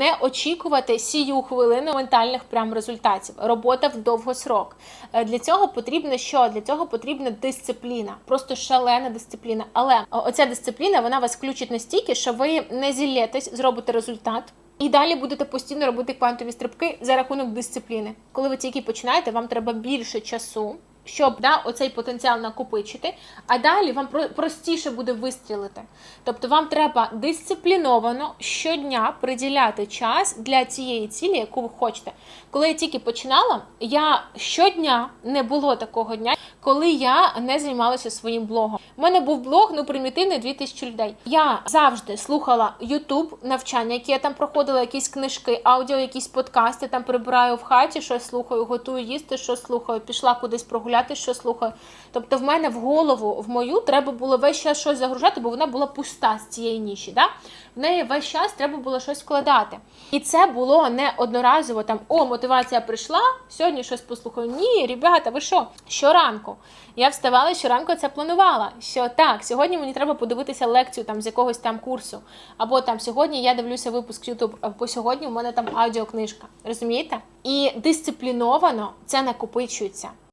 не очікувати сію хвилину ментальних прям результатів. Робота в довгосрок. Е, Для цього потрібно що? Для цього потрібна дисципліна, просто шалена дисципліна. Але оця дисципліна вона вас включить настільки, що ви не зілєтесь, зробите результат. І далі будете постійно робити квантові стрибки за рахунок дисципліни. Коли ви тільки починаєте, вам треба більше часу, щоб да, оцей потенціал накопичити, а далі вам про- простіше буде вистрілити. Тобто вам треба дисципліновано щодня приділяти час для цієї цілі, яку ви хочете. Коли я тільки починала, я щодня не було такого дня, коли я не займалася своїм блогом. У мене був блог, ну примітивний 2000 людей. Я завжди слухала YouTube навчання, які я там проходила, якісь книжки, аудіо, якісь подкасти. Там прибираю в хаті, щось слухаю, готую їсти, що слухаю, пішла кудись прогуляти, що слухаю. Тобто, в мене в голову, в мою, треба було весь час щось загружати, бо вона була пуста з цієї ніші. Да? В неї весь час треба було щось вкладати. І це було не одноразово там о, мотивація прийшла, сьогодні щось послухаю. Ні, ребята, ви що? Щоранку. Я вставала щоранку це планувала. Що так, сьогодні мені треба подивитися лекцію там з якогось там курсу. Або там сьогодні я дивлюся випуск YouTube, або сьогодні у мене там аудіокнижка. Розумієте? І дисципліновано це накопичується.